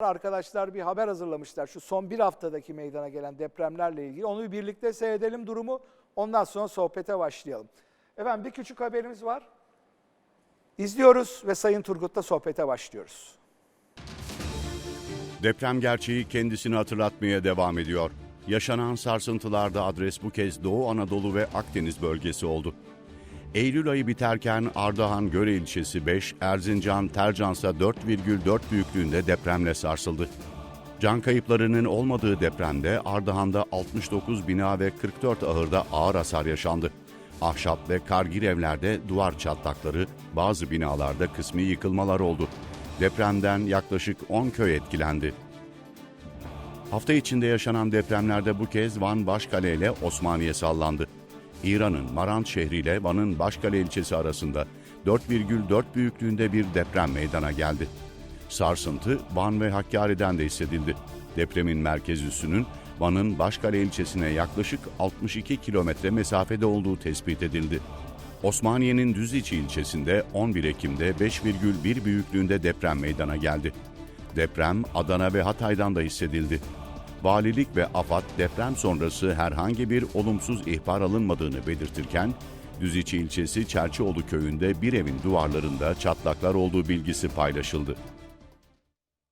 Arkadaşlar bir haber hazırlamışlar şu son bir haftadaki meydana gelen depremlerle ilgili. Onu bir birlikte seyredelim durumu. Ondan sonra sohbete başlayalım. Efendim bir küçük haberimiz var. İzliyoruz ve Sayın Turgut'la sohbete başlıyoruz. Deprem gerçeği kendisini hatırlatmaya devam ediyor. Yaşanan sarsıntılarda adres bu kez Doğu Anadolu ve Akdeniz bölgesi oldu. Eylül ayı biterken Ardahan Göre ilçesi 5, Erzincan Tercansa 4,4 büyüklüğünde depremle sarsıldı. Can kayıplarının olmadığı depremde Ardahan'da 69 bina ve 44 ahırda ağır hasar yaşandı. Ahşap ve kargir evlerde duvar çatlakları, bazı binalarda kısmi yıkılmalar oldu. Depremden yaklaşık 10 köy etkilendi. Hafta içinde yaşanan depremlerde bu kez Van Başkale ile Osmaniye sallandı. İran'ın Marant şehri ile Van'ın Başkale ilçesi arasında 4,4 büyüklüğünde bir deprem meydana geldi. Sarsıntı Van ve Hakkari'den de hissedildi. Depremin merkez üssünün Van'ın Başkale ilçesine yaklaşık 62 kilometre mesafede olduğu tespit edildi. Osmaniye'nin Düziçi ilçesinde 11 Ekim'de 5,1 büyüklüğünde deprem meydana geldi. Deprem Adana ve Hatay'dan da hissedildi. Valilik ve AFAD deprem sonrası herhangi bir olumsuz ihbar alınmadığını belirtirken, Düziçi ilçesi Çerçioğlu köyünde bir evin duvarlarında çatlaklar olduğu bilgisi paylaşıldı.